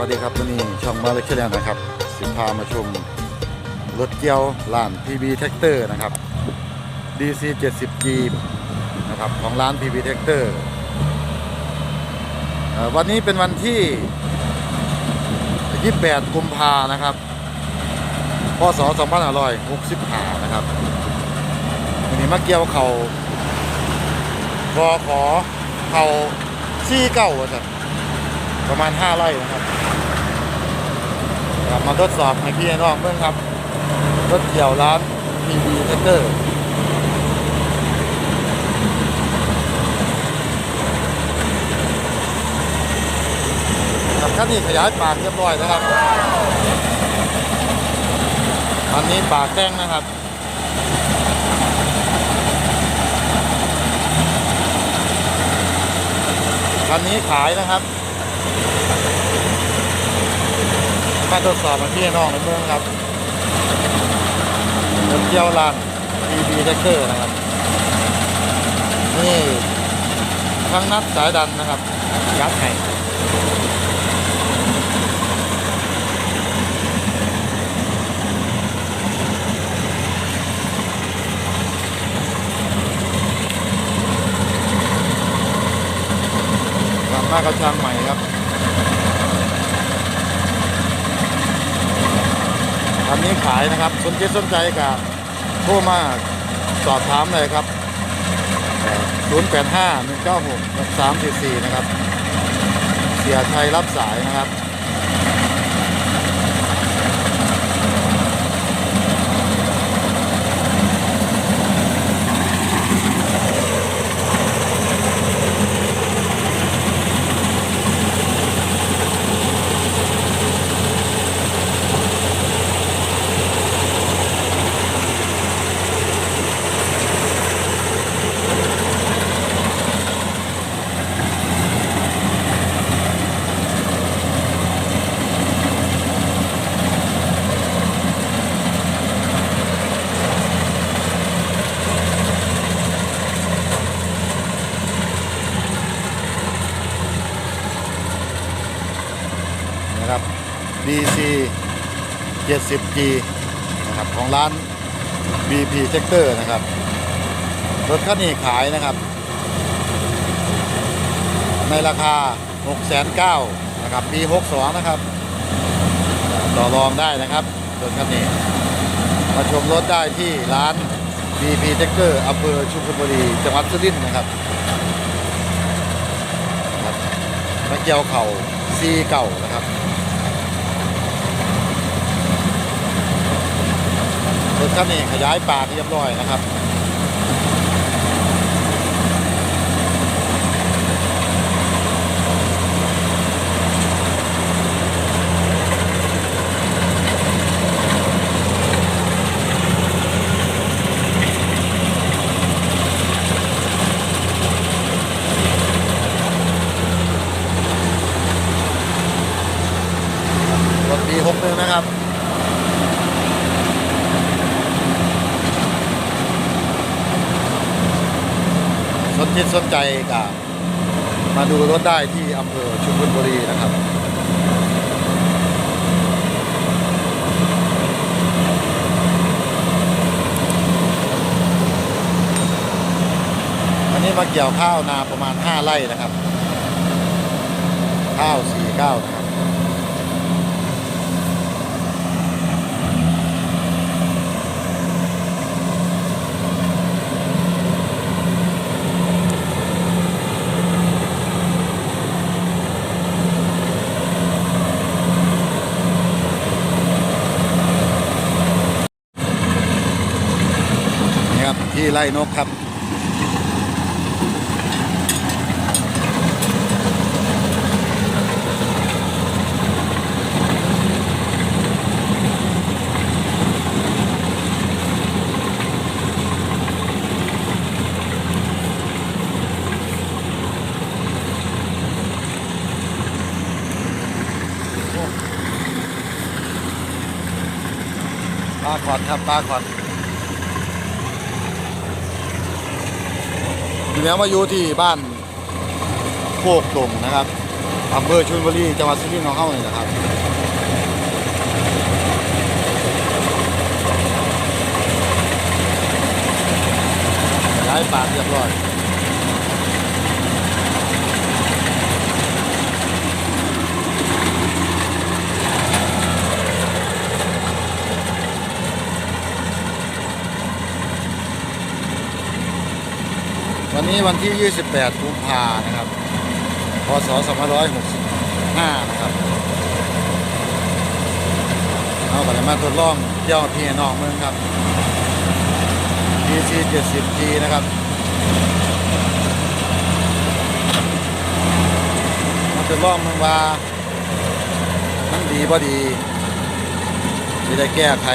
วัสดีครับวันนี้ช่องมาเล็กชแนลนะครับ สินพามาชมรถเกียวร้าน PB Tractor นะครับ DC 70G นะครับของร้าน PB Tractor เอ่อวันนี้เป็นวันที่ 28 กุมภานะครับ พศ 2565 นะครับวันนี้มาเกี่ยวเขากอขอเขาซี่เก้าจ้ะประมาณ 5 ไร่นะครับ กลับมาทดสอบให้พี่น้องเพื่อนครับ รถเกี่ยวร้าน PB t r a c t o r ครับคันนี้ขยายปากเรียบร้อยนะครับ อันนี้ปากแต้งนะครับคันนี้ขายนะครับ มาทดสอบมาที่น้องในเมืองครับเที่ยวลาน BB t r a c t o r นะครับ นี่ทั้งนัดสายดันนะครับ ยัดให้มากระช่างใหม่ครับ คันนี้ขายนะครับ สนใจสนใจกับโทรมาสอบถามเลยครับ 085 196 344 นะครับ เสียชัยรับสายนะครับ DC 70G นะครับของร้าน BP Tractor นะครับ รถคันนี้ขายนะครับ ในราคา 609,000นะครับปี 62 นะครับ ต่อรองได้นะครับรถคันนี้ มาชมรถได้ที่ร้าน BP Tractor อำเภอชุมพลบุรีจังหวัดสุรินทร์นะครับครับมาเกี่ยวเข่าซีเก่านะครับ รถคันนี้ขยายปากเรียบร้อยนะครับ รถปี61นะครับ ส นจิตสนใจกับมาดูรถได้ที่อำเภอชุมพลบุรีนะครับอันนี้มาเกี่ยวข้าวนาประมาณ 5 ไร่นะครับ ข้าว 4 9 นะครับ นี่ครับที่ ไล่นกครับ ปลาขอดครับปลาขอด ทีนี้มาอยู่ที่บ้านโคกตงนะครับอำเภอชลบุรีจังหวัดสุรินทร์ของเขาเนี่ยนะครับย้ายปากเรียบร้อย วันนี้วันที่ 28กุมภานะครับ พศ 2565 นะครับ เอาไปมาทดลองเที่ยวพี่น้องเมืองครับ DC 70G นะครับมาทดลองเมืองว่ามันดีบ่ดีจะได้แก้ไข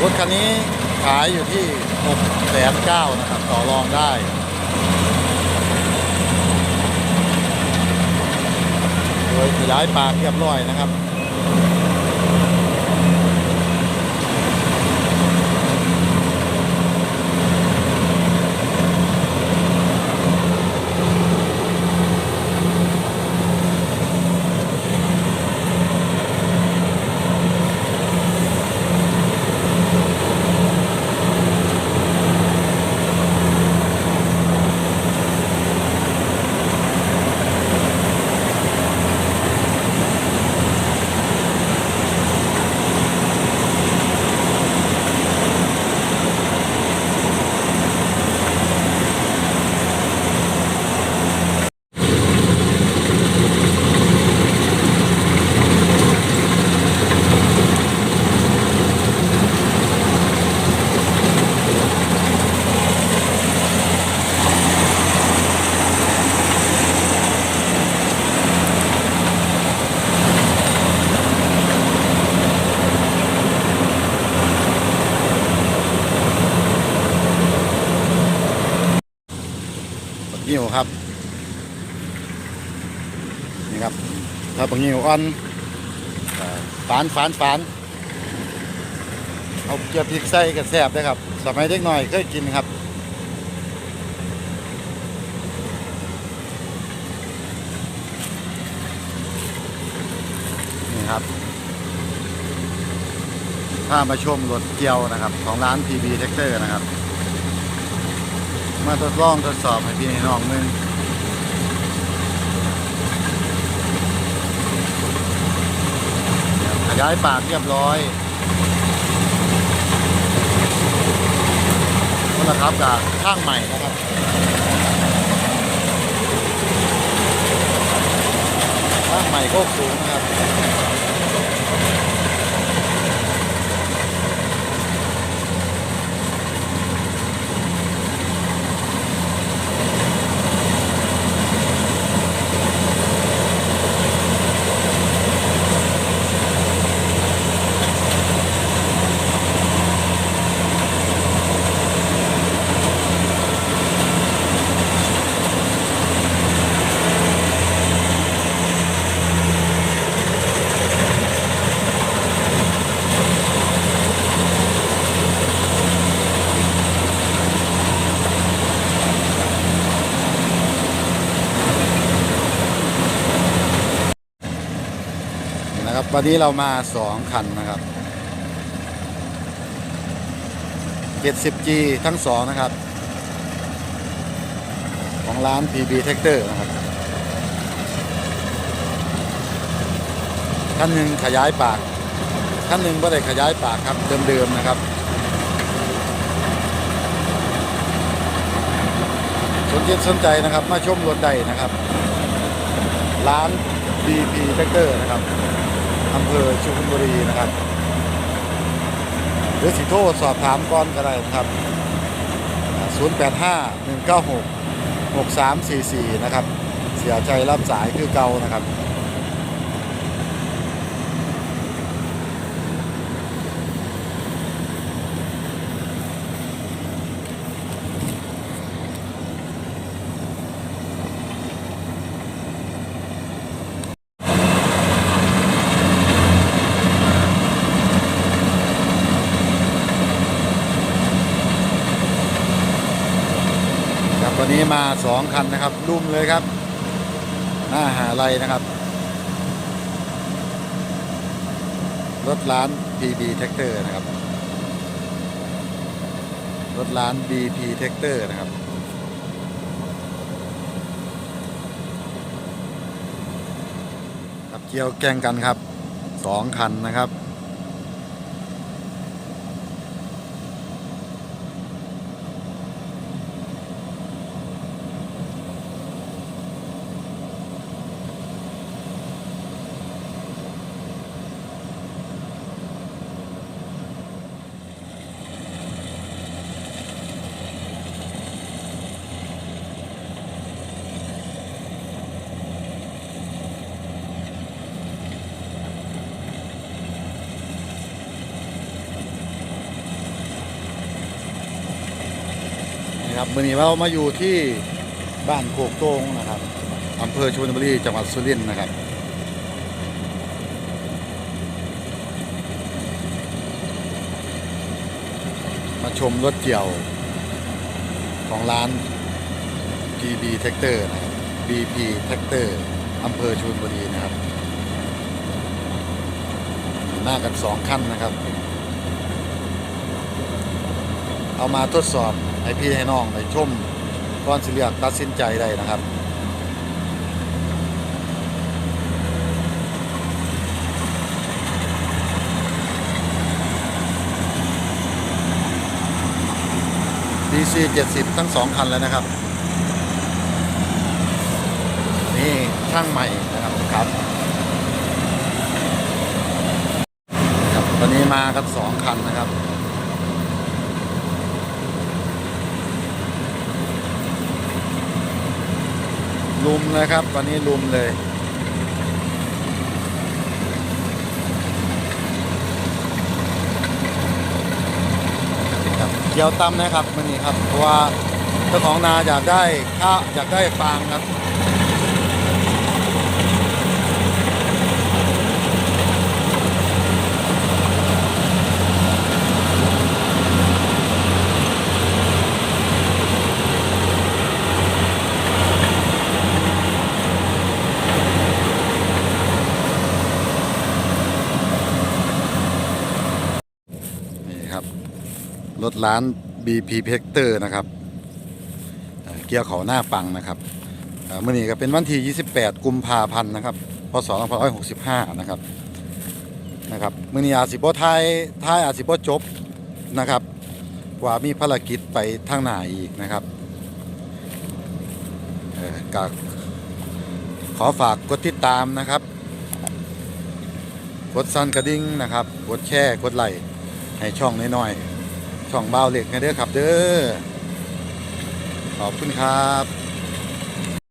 รถคันนี้ขายอยู่ที่ 6แสนเก้านะครับ ต่อรองได้โดยขยายปากเรียบร้อยนะครับ ปักงิ้วครับ นี่ครับ ถ้าปักงิ้วอ่อนฝานฝานฝานเอาเกี๊ยวพริกใส่กับแซ่บเลยครับ สมัยเด็กหน่อยเคยกินครับนี่ครับถ้ามาชมรถเกียวนะครับ ของร้าน PB t e c t o r นะครับ มาทดลองทดสอบให้พี่น้องมึงข ย้ายปากเรียบร้อยนั่นแหละครับกับข้างใหม่นะครับข้างใหม่โคกสูงนะครับ วันนี้เรามาสองคันนะครับ 70G ทั้งสองนะครับ ของร้าน PB t e c t o r นะครับคันหนึ่งขยายปากคันหนึ่งไม่ได้ขยายปากครับเดิมๆนะครับ สนใจสนใจนะครับ มาชมรถใดนะครับ ร้าน BP t e c t o r นะครับ อำเภอชุมบุรีนะครับ หรือสิโทรสอบถามก่อนก็ได้นะครับ 085 196 6344 นะครับ เสียใจรับสายคือเก่านะครับ ครัวันนี้มาสองคันนะครับ รุ่มเลยครับ หน้าหาไรนะครับ รถร้าน PB Tractor นะครับ รถร้าน BP Tractor นะครับขับเกี่ยวแข่งกันครับสองคันนะครับ นะครับวันนี้เรามาอยู่ที่บ้านโคกโต้งนะครับอำเภอชลบุรีจังหวัดสุรินทร์นะครับ มาชมรถเกี่ยวของร้าน PB Tractor นะครับ BP Tractor อำเภอชลบุรีนะครับหน้ากันสองขั้นนะครับ เอามาทดสอบ ให้พี่ให้น้องได้ชมก่อนสิเลือกตัดสินใจได้นะครับ DC 70ทั้งสองคันแล้วนะครับ นี่ช่างใหม่นะครับครับครับ ตอนนี้มากันสองคันนะครับ ลุมนะครับ ตอนนี้ลุมเลย เกี่ยวตั้มนะครับมันนี้ครับ เพราะว่าเจ้าของนาอยากได้ข้าวอยากได้ฟางครับ ถร้าน BP p e c t o r นะครับเเกียร์เขาหน้าปังนะครับเมื่อนี้ก็เป็นวันที่ 28 กุมภาพันธ์นะครับ พศ 2565 นะครับ นะครับเมื่อนี้อาสิบ่ทายทายอาสิบ่จบนะครับ ว่ามีภารกิจไปทางไหนอีกนะครับเอ่อก็ขอฝากกดติดตามนะครับ กดซันกระดิ่งนะครับ กดแชร์ กดไลค์ให้ช่องน้อยๆ ช่องเบาเหล็กนะเด้อครับเด้อขอบคุณครับ